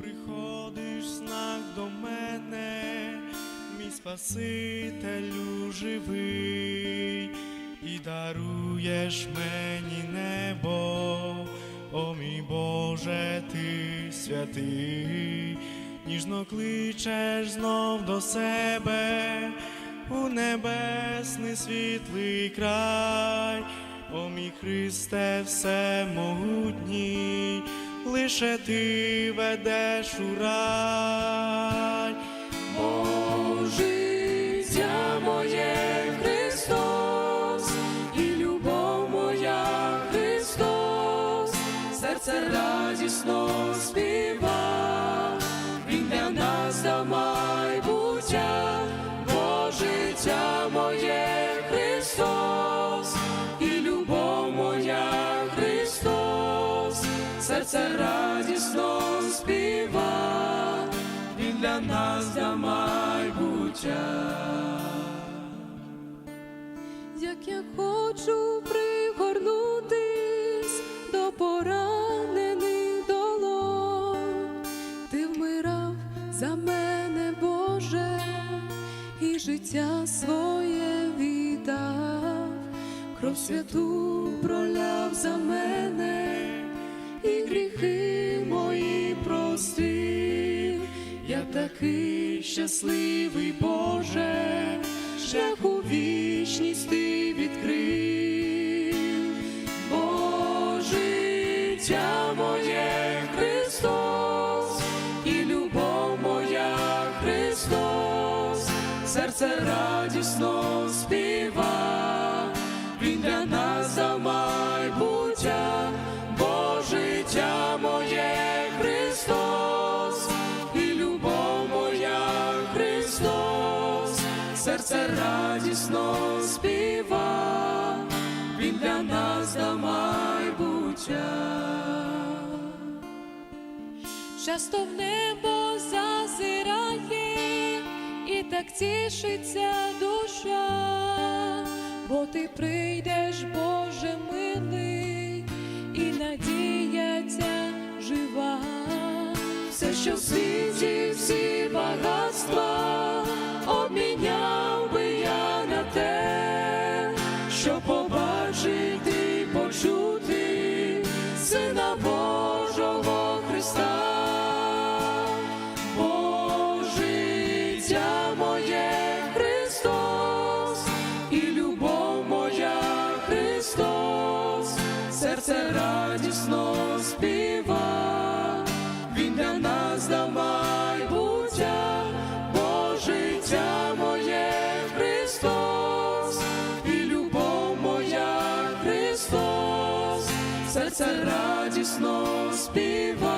приходиш знак до мене, мій Спасителю живий, і даруєш мені небо, о мій Боже, ти святий, ніжно кличеш знов до себе у небесний світлий край. О мій Христе, всемогутній, лише ти ведеш у рай. О, життя моє Христос, і любов моя Христос, серце радісно співа, Він для нас дав майбуття, бо життя моє серце радісно співа. Він для нас дав майбуття. як я хочу пригорнутись до поранених долонь, ти вмирав за мене, Боже, і життя своє віддав, кров святу проляв за мене, простив. Я такий щасливий, Боже, шлях у вічність ти відкрив, бо життя моє Христос, і любов моя Христос, серце радісно співа, Він для нас серце радісно співа, Він для нас дав майбуття. Часто в небо зазирає, і так тішиться душа, бо ти прийдеш, Боже милий, і надія ця жива, все, що в світі, всі багатства, радісно співа, Він для нас дав майбуття, бо життя моє Христос, і любов моя Христос, серце радісно співа.